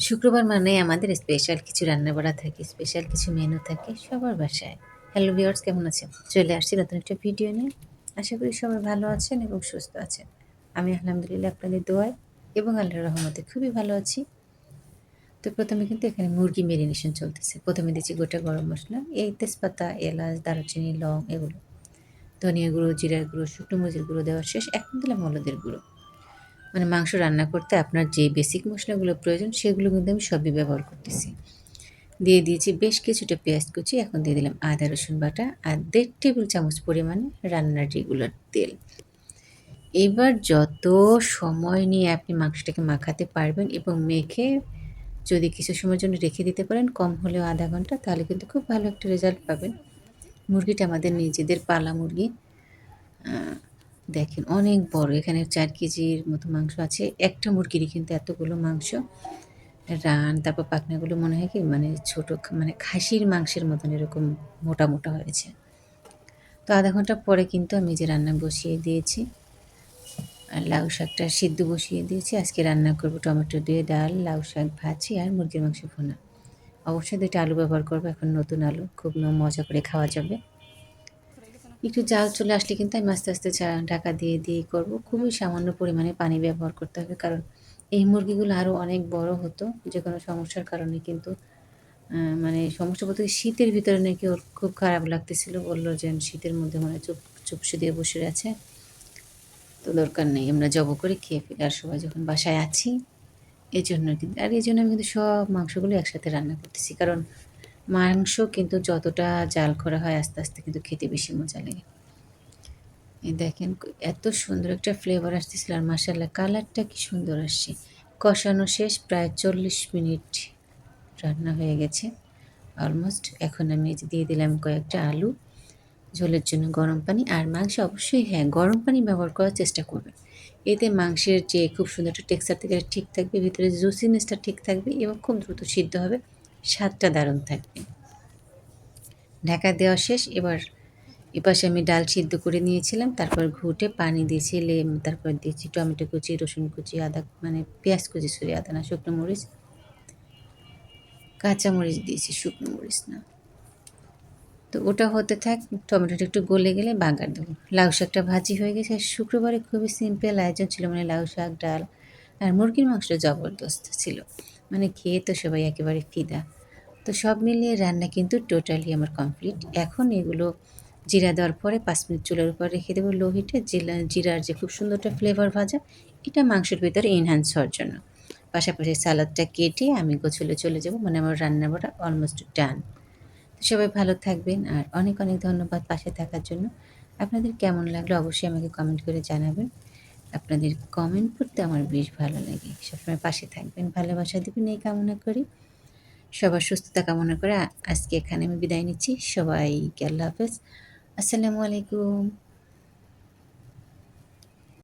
শুক্রবার মানে আমাদের স্পেশাল কিছু রান্না রান্নাবাড়া থাকে স্পেশাল কিছু মেনু থাকে সবার বাসায়। হ্যালো ভিওর্স কেমন আছেন? চলে আসছি নতুন একটা ভিডিও নিয়ে। আশা করি সবাই ভালো আছেন এবং সুস্থ আছেন। আমি আলহামদুলিল্লাহ আপনাদের দোয়ায় এবং আল্লাহর রহমতে খুবই ভালো আছি। তো প্রথমে কিন্তু এখানে মুরগি মেরিনেশন চলতেছে। প্রথমে দিচ্ছি গোটা গরম মশলা, এই তেজপাতা, এলাচ, দারুচিনি, লং এগুলো। ধনিয়া গুঁড়ো, জিরার গুঁড়ো, শুকনো মরিচের গুঁড়ো দেওয়ার শেষ, এখন দিলাম হলুদের গুঁড়ো। মানে মাংস রান্না করতে আপনার যে বেসিক মশলাগুলো প্রয়োজন, সেগুলো কিন্তু আমি সবই ব্যবহার করতেছি। দিয়ে দিয়েছি বেশ কিছুটা পেঁয়াজ কুচি, এখন দিয়ে দিলাম আদা, রসুন বাটা আর দেড় টেবিল চামচ পরিমাণে রান্নার রেগুলার তেল। এবার যত সময় নিয়ে আপনি মাংসটাকে মাখাতে পারবেন এবং মেখে যদি কিছু সময়ের জন্য রেখে দিতে পারেন, কম হলেও আধা ঘণ্টা, তাহলে কিন্তু খুব ভালো একটা রেজাল্ট পাবেন। মুরগিটা আমাদের নিজেদের পালা মুরগি দেখেন, অনেক বড়। এখানে চার কেজির মতো মাংস আছে। একটা মুরগিরই কিন্তু এতগুলো মাংস। রান, তারপর পাখনাগুলো মনে হয় কি মানে ছোট মানে খাসির মাংসের মতন এরকম মোটা মোটা হয়েছে। তো আধা ঘণ্টা পরে কিন্তু আমি যে রান্না বসিয়ে দিয়েছি, আর লাউ শাকটা সিদ্ধ বসিয়ে দিয়েছি, আজকে রান্না করব টমেটো দিয়ে ডাল, লাউ শাক ভাজি আর মুরগির মাংস ভোনা। অবশ্যই দুইটা আলু ব্যবহার করব, এখন নতুন আলু, খুব মজা করে খাওয়া যাবে। একটু জাল চলে আসলে কিন্তু আমি আস্তে আস্তে ঢাকা দিয়ে দিয়ে করব। খুবই সামান্য পরিমাণে পানি ব্যবহার করতে হবে। কারণ এই মুরগিগুলো আরও অনেক বড় হতো। যে কোনো সমস্যার কারণে কিন্তু মানে সমস্যা বলতে শীতের ভিতরে নাকি ওর খুব খারাপ লাগতেছিল। বলল যে শীতের মধ্যে মানে চুপ, চুপসে দিয়ে বসে আছে তো দরকার নেই, আমরা জব করে খেয়ে ফেলি। আর সবাই যখন বাসায় আছি এই জন্য কিন্তু আর এই জন্য আমি কিন্তু সব মাংসগুলো একসাথে রান্না করতেছি। কারণ মাংস কিন্তু যতটা জাল করা হয় আস্তে আস্তে কিন্তু খেতে বেশি মজা লাগে। দেখেন এত সুন্দর একটা ফ্লেভার আসতেছিল আর মাসাল্লাহ কালারটা কি সুন্দর আসছে। কষানো শেষ, প্রায় চল্লিশ মিনিট রান্না হয়ে গেছে। অলমোস্ট এখন আমি দিয়ে দিলাম কয়েকটা আলু, ঝোলের জন্য গরম পানি আর মাংস। অবশ্যই হ্যাঁ গরম পানি ব্যবহার করার চেষ্টা করবেন। এতে মাংসের যে খুব সুন্দর একটা টেক্সচার থেকে ঠিক থাকবে, ভিতরে জুসিনেসটা ঠিক থাকবে এবং খুব দ্রুত সিদ্ধ হবে। স্বাদটা দারুণ থাকবে। ঢাকা দেওয়া শেষ, এবার এপাশে আমি ডাল সিদ্ধ করে নিয়েছিলাম, তারপর ঘুটে পানি দিয়েছি, লেম, তারপর দিয়েছি টমেটো কুচি, রসুন কুচি, আদা মানে পেঁয়াজ কুচি, সরি, আদা না, শুকনো মরিচ, কাঁচা মরিচ দিয়েছি, শুকনো মরিচ না। তো ওটা হতে থাক, টমেটোটা একটু গলে গেলে বাগার দেবো। লাউ শাকটা ভাজি হয়ে গেছে শুক্রবারে খুবই সিম্পল আয়োজন ছিল মানে লাউ শাক, ডাল আর মুরগির মাংস জবরদস্ত ছিল। মানে খেয়ে তো সবাই একেবারে ফিদা। তো সব মিলিয়ে রান্না কিন্তু টোটালি আমার কমপ্লিট এখন এগুলো জিরা দেওয়ার পরে পাঁচ মিনিট চুলার উপর রেখে দেবো লো হিটে জিরা জিরার যে খুব সুন্দর একটা ফ্লেভার ভাজা, এটা মাংসের ভিতরে এনহ্যান্স হওয়ার জন্য। পাশাপাশি সালাদটা কেটে আমি গোছলে চলে যাব মানে আমার রান্না বাড়া অলমোস্ট ডান সবাই ভালো থাকবেন আর অনেক অনেক ধন্যবাদ পাশে থাকার জন্য। আপনাদের কেমন লাগল অবশ্যই আমাকে কমেন্ট করে জানাবেন। আপনাদের কমেন্ট পড়তে আমার বেশ ভালো লাগে। সবসময় পাশে থাকবেন, ভালোবাসা দেবেন এই কামনা করি। সবার সুস্থতা কামনা করে আজকে এখানে আমি বিদায় নিচ্ছি। সবাইকে আল্লাহ হাফেজ। আসসালামু আলাইকুম।